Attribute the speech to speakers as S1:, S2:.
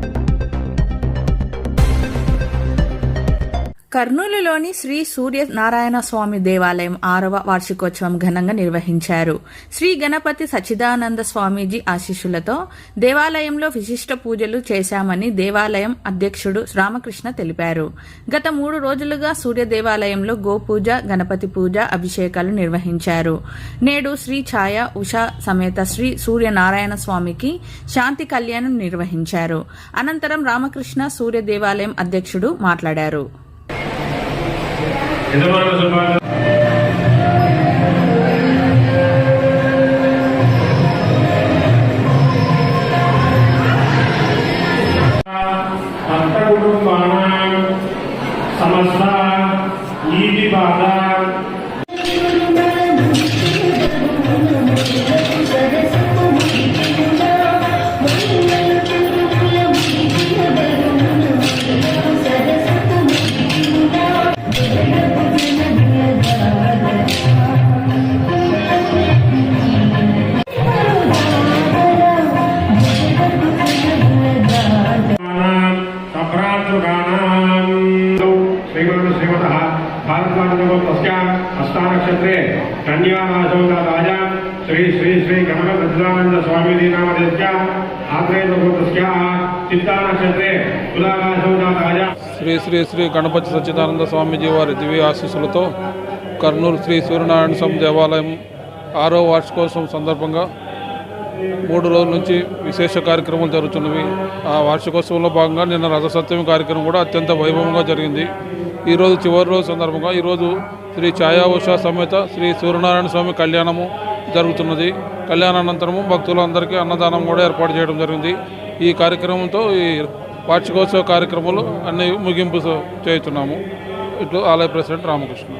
S1: Thank you. కర్నూలులోని Shri Surya Narayana స్వామి దేవాలయం ఆరవ వార్షికోత్సవం ఘనంగా నిర్వహించారు. శ్రీ గణపతి సచ్చిదానంద స్వామీజీ ఆశీస్సులతో దేవాలయంలో విశిష్ట పూజలు చేశామని దేవాలయం అధ్యక్షుడు రామకృష్ణ తెలిపారు. గత మూడు రోజులుగా సూర్య దేవాలయంలో గోపూజ గణపతి పూజ అభిషేకాలు నిర్వహించారు. నేడు శ్రీ ఛాయ ఉషా సమేత శ్రీ సూర్యనారాయణ స్వామికి శాంతి కళ్యాణం నిర్వహించారు. అనంతరం రామకృష్ణ సూర్య దేవాలయం అధ్యక్షుడు మాట్లాడారు.
S2: యజమానుల సంపాదన భక్తకుటుంబానాం సమస్త ఈతి బాధ హస్తానక్షత్రే కన్యామాసం రాజా శ్రీ శ్రీ శ్రీ గమన స్వామి నామదేశ్య చిత్తానక్షత్రే
S3: శ్రీ శ్రీ శ్రీ గణపతి సచ్చిదానంద స్వామీజీ వారి దివ్య ఆశీస్సులతో కర్నూలు శ్రీ సూర్యనారాయణ స్వామి దేవాలయం ఆరో వార్షికోత్సవం సందర్భంగా మూడు రోజుల నుంచి విశేష కార్యక్రమాలు జరుగుతున్నవి. ఆ వార్షికోత్సవంలో భాగంగా నిన్న రథసప్తమి కార్యక్రమం కూడా అత్యంత వైభవంగా జరిగింది. ఈరోజు చివరి రోజు సందర్భంగా ఈరోజు శ్రీ ఛాయా ఉషా సమేత శ్రీ సూర్యనారాయణ స్వామి కళ్యాణము జరుగుతున్నది. కళ్యాణానంతరము భక్తులందరికీ అన్నదానం కూడా ఏర్పాటు చేయడం జరిగింది. ఈ కార్యక్రమంతో ఈ వార్షికోత్సవ కార్యక్రమాలు అన్ని ముగింపు చేస్తున్నాము ఇట్లు ఆలయ ప్రెసిడెంట్ రామకృష్ణ.